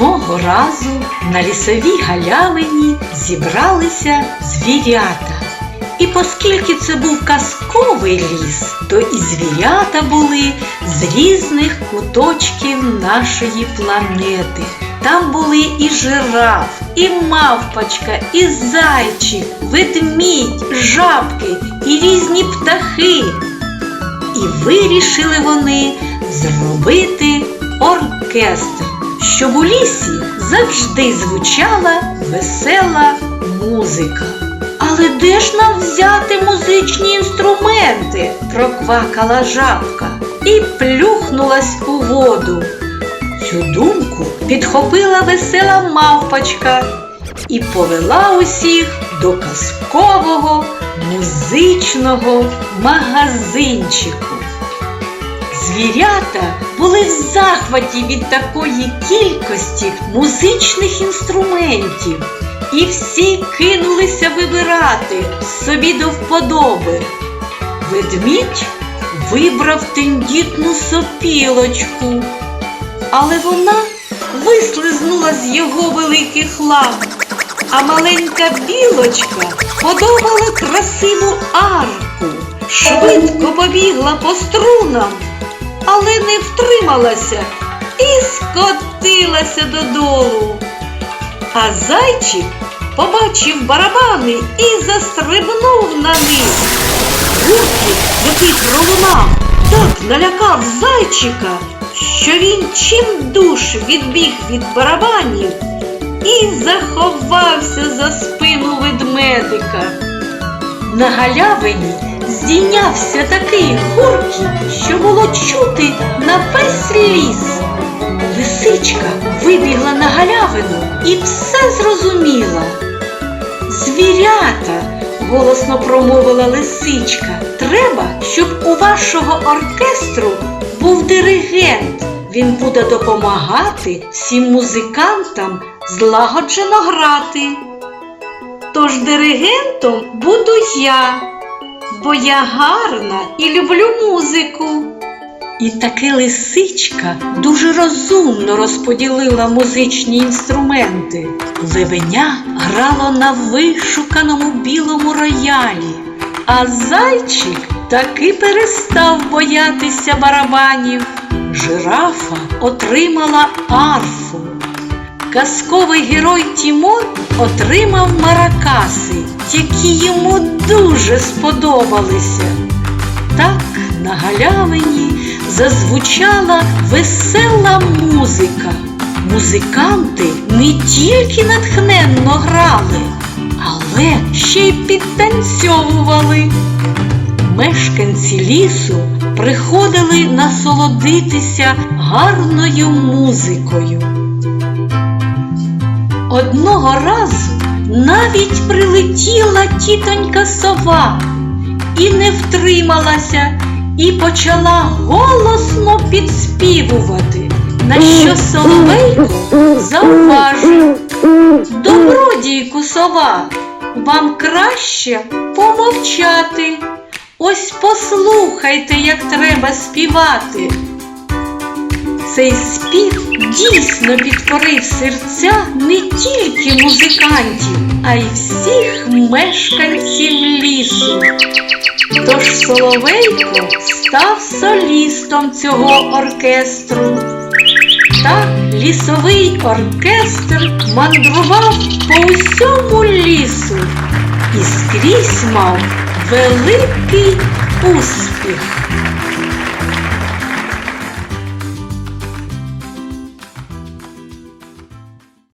Одного разу на лісовій галявині зібралися звірята. І оскільки це був казковий ліс, то і звірята були з різних куточків нашої планети. Там були і жираф, і мавпочка, і зайчик, ведмідь, жабки, і різні птахи. І вирішили вони зробити оркестр, щоб у лісі завжди звучала весела музика. Але де ж нам взяти музичні інструменти? проквакала жабка і плюхнулась у воду. Цю думку підхопила весела мавпочка і повела усіх до казкового музичного магазинчику. Звірята були в захваті від такої кількості музичних інструментів, і всі кинулися вибирати собі до вподоби. Ведмідь вибрав тендітну сопілочку, але вона вислизнула з його великих лап, а маленька білочка подобала красиву арку, швидко побігла по струнам, але не втрималася і скотилася додолу. А зайчик побачив барабани і застрибнув на них. Гуркіт, який пролунав, так налякав зайчика, що він чим душ відбіг від барабанів і заховався за спину ведмедика. На галявині здійнявся такий гуркіт, що було чути на весь ліс. Лисичка вибігла на галявину і все зрозуміла. Звірята, голосно промовила лисичка, треба, щоб у вашого оркестру був диригент. Він буде допомагати всім музикантам злагоджено грати. Тож диригентом буду я, бо я гарна і люблю музику. І таки лисичка дуже розумно розподілила музичні інструменти. Левеня грало на вишуканому білому роялі, а зайчик таки перестав боятися барабанів. Жирафа отримала арфу. Казковий герой Тімон отримав маракаси, які йому дуже сподобалися. Так на галявині зазвучала весела музика. Музиканти не тільки натхненно грали, але ще й підтанцьовували. Мешканці лісу приходили насолодитися гарною музикою. Одного разу навіть прилетіла тітонька сова і не втрималася, і почала голосно підспівувати, на що соловейко завважив. Добродійку сова, вам краще помовчати. Ось послухайте, як треба співати. Цей спів дійсно підкорив серця не тільки музикантів, а й всіх мешканців лісу. Тож Соловейко став солістом цього оркестру. Так лісовий оркестр мандрував по усьому лісу і скрізь мав великий успіх.